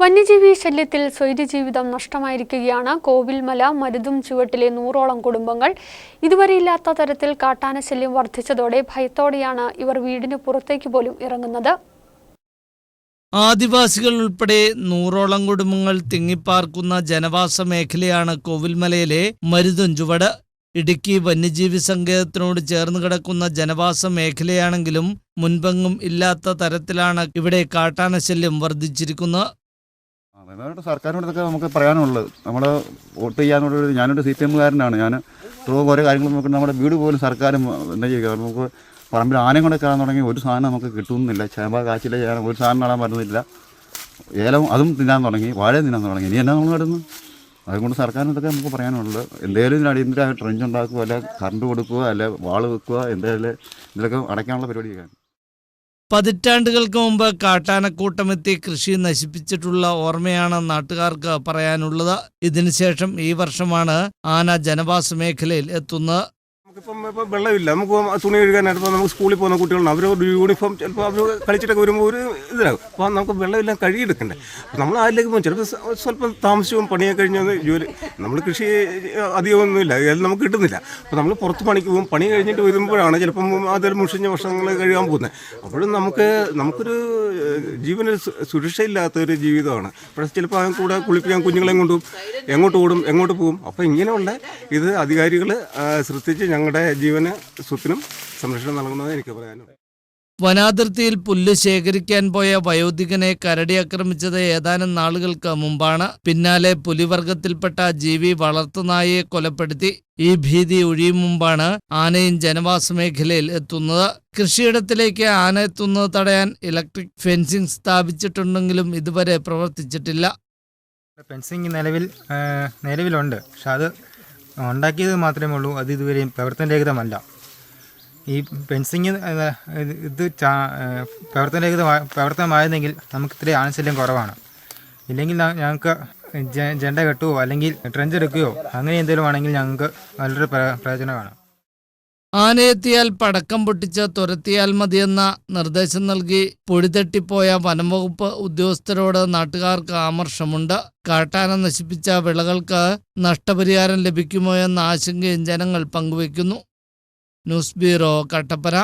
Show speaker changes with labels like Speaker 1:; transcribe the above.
Speaker 1: വന്യജീവി ശല്യത്തിൽ സ്വൈര്യജീവിതം നഷ്ടമായിരിക്കുകയാണ്. കോവിൽമല മരുതും ചുവട്ടിലെ നൂറോളം കുടുംബങ്ങൾ ഇതുവരെയില്ലാത്ത തരത്തിൽ കാട്ടാന ശല്യം വർദ്ധിച്ചതോടെ ഭയത്തോടെയാണ് ഇവർ വീടിന് പുറത്തേക്ക് പോലും ഇറങ്ങുന്നത്.
Speaker 2: ആദിവാസികൾ ഉൾപ്പെടെ നൂറോളം കുടുംബങ്ങൾ തിങ്ങിപ്പാർക്കുന്ന ജനവാസ മേഖലയാണ് കോവിൽമലയിലെ മരുതും ചുവട്. ഇടുക്കി വന്യജീവി സങ്കേതത്തിനോട് ചേർന്ന് കിടക്കുന്ന ജനവാസ മേഖലയാണെങ്കിലും മുൻപെങ്ങും ഇല്ലാത്ത തരത്തിലാണ് ഇവിടെ കാട്ടാനശല്യം വർദ്ധിച്ചിരിക്കുന്നത്.
Speaker 3: സർക്കാരിനോട് ഇതൊക്കെ നമുക്ക് പറയാനുള്ളത്. നമ്മൾ വോട്ട് ചെയ്യാനുള്ള ഞാനൊരു സി പി എമ്മുകാരനാണ്. ഞാൻ ഇത്രയും ഓരോ കാര്യങ്ങൾ നമുക്ക് നമ്മുടെ വീട് പോലും സർക്കാരും എന്താ ചെയ്യുക? നമുക്ക് പറമ്പിൽ ആനയും കൊണ്ട് കയറാൻ തുടങ്ങി ഒരു സാധനം നമുക്ക് കിട്ടുന്നില്ല. ചേമ്പ കാച്ചില ചേന ഒരു സാധനം നടാൻ പറ്റുന്നില്ല. ഏലം അതും തിന്നാൻ തുടങ്ങി വാഴ തിന്നാൻ തുടങ്ങി. ഇനി എന്നാ നമ്മൾ നടുന്നു അതുകൊണ്ട് സർക്കാരിനൊക്കെ നമുക്ക് പറയാനുള്ളത്. എന്തെങ്കിലും ഇതിന് അടിയന്തര ട്രെഞ്ച് ഉണ്ടാക്കുക അല്ലെ കറണ്ട് കൊടുക്കുക അല്ലെ വാൾ വെക്കുക എന്തെങ്കിലും ഇതിലൊക്കെ അടയ്ക്കാനുള്ള പരിപാടിയൊക്കെയാണ്
Speaker 2: പതിറ്റാണ്ടുകൾക്ക് മുമ്പ് കാട്ടാനക്കൂട്ടമെത്തി കൃഷി നശിപ്പിച്ചിട്ടുള്ള ഓർമ്മയാണ് നാട്ടുകാർക്ക് പറയാനുള്ളത്. ഇതിനുശേഷം ഈ വർഷമാണ് ആന ജനവാസ മേഖലയിൽ എത്തുന്നത്.
Speaker 4: നമുക്കിപ്പം ഇപ്പം വെള്ളമില്ല. നമുക്ക് തുണി കഴുകാനായിട്ട് ഇപ്പോൾ നമുക്ക് സ്കൂളിൽ പോകുന്ന കുട്ടികളുണ്ട്. അവർ യൂണിഫോം ചിലപ്പോൾ അവർ കളിച്ചിട്ടൊക്കെ വരുമ്പോൾ ഒരു ഇതിലാകും അപ്പോൾ നമുക്ക് വെള്ളമെല്ലാം കഴുകിയെടുക്കണ്ടേ നമ്മൾ അതിലേക്ക് പോകും. ചിലപ്പോൾ സ്വ- സ്വല്പം താമസിച്ചും പണിയൊക്കെ കഴിഞ്ഞൊന്ന് ജോലി. നമ്മൾ കൃഷി അധികമൊന്നുമില്ല എല്ലാം നമുക്ക് കിട്ടുന്നില്ല. അപ്പോൾ നമ്മൾ പുറത്ത് പണിക്ക് പോകും. പണി കഴിഞ്ഞിട്ട് വരുമ്പോഴാണ് ചിലപ്പം അതിൽ മുഷിഞ്ഞ വർഷങ്ങൾ കഴിയാൻ പോകുന്നത്. അപ്പോഴും നമുക്ക് നമുക്കൊരു ജീവനൊരു സുരക്ഷയില്ലാത്തൊരു ജീവിതമാണ്. അപ്പോൾ ചിലപ്പോൾ കൂടെ കുളിപ്പിക്കാൻ കുഞ്ഞുങ്ങളെയും കൊണ്ടുപോകും. എങ്ങോട്ട് ഓടും എങ്ങോട്ട് പോകും. അപ്പോൾ ഇങ്ങനെയുള്ള ഇത് അധികാരികൾ ശ്രദ്ധിച്ച് ഞങ്ങളുടെ ജീവന സ്വത്തിനും സംരക്ഷണം നൽകുന്നത് എനിക്ക് പറയാനുണ്ട്.
Speaker 2: വനാതിർത്തിയിൽ പുല്ല് ശേഖരിക്കാൻ പോയ വയോധികനെ കരടി ആക്രമിച്ചത് ഏതാനും നാളുകൾക്ക് മുമ്പാണ്. പിന്നാലെ പുലിവർഗത്തിൽപ്പെട്ട ജീവി വളർത്തുനായയെ കൊലപ്പെടുത്തി. ഈ ഭീതി ഒഴിയും മുമ്പാണ് ആനയും ജനവാസ മേഖലയിൽ എത്തുന്നത്. കൃഷിയിടത്തിലേക്ക് ആന എത്തുന്നത് തടയാൻ ഇലക്ട്രിക് ഫെൻസിംഗ് സ്ഥാപിച്ചിട്ടുണ്ടെങ്കിലും ഇതുവരെ പ്രവർത്തിച്ചിട്ടില്ല.
Speaker 5: ഫെൻസിങ് നിലവിൽ നിലവിലുണ്ട്. പക്ഷെ അത് ഉണ്ടാക്കിയത് മാത്രമേ ഉള്ളൂ. അത് ഇതുവരെയും പ്രവർത്തനരഹിതമല്ല ഈ ഫെൻസിങ് ഇത് ആ, പ്രവർത്തനരഹിത പ്രവർത്തനമായിരുന്നെങ്കിൽ നമുക്ക് ഇത്രയും ആനശല്യം കുറവാണ്. ഇല്ലെങ്കിൽ ഞങ്ങൾക്ക് ജെണ്ട കെട്ടുകയോ അല്ലെങ്കിൽ ട്രെഞ്ച് എടുക്കുകയോ അങ്ങനെ എന്തെങ്കിലും ആണെങ്കിൽ ഞങ്ങൾക്ക് നല്ലൊരു പ്ര- പ്രയോജനമാണ്.
Speaker 2: ആനയെത്തിയാൽ പടക്കം പൊട്ടിച്ച് തുരത്തിയാൽ മതിയെന്ന നിർദ്ദേശം നൽകി പൊടിതട്ടിപ്പോയ വനംവകുപ്പ് ഉദ്യോഗസ്ഥരോട് നാട്ടുകാർക്ക് ആമർഷമുണ്ട്. കാട്ടാന നശിപ്പിച്ച വിളകൾക്ക് നഷ്ടപരിഹാരം ലഭിക്കുമോ എന്ന ആശങ്കയും ജനങ്ങൾ പങ്കുവയ്ക്കുന്നു. News bureau Kattappana.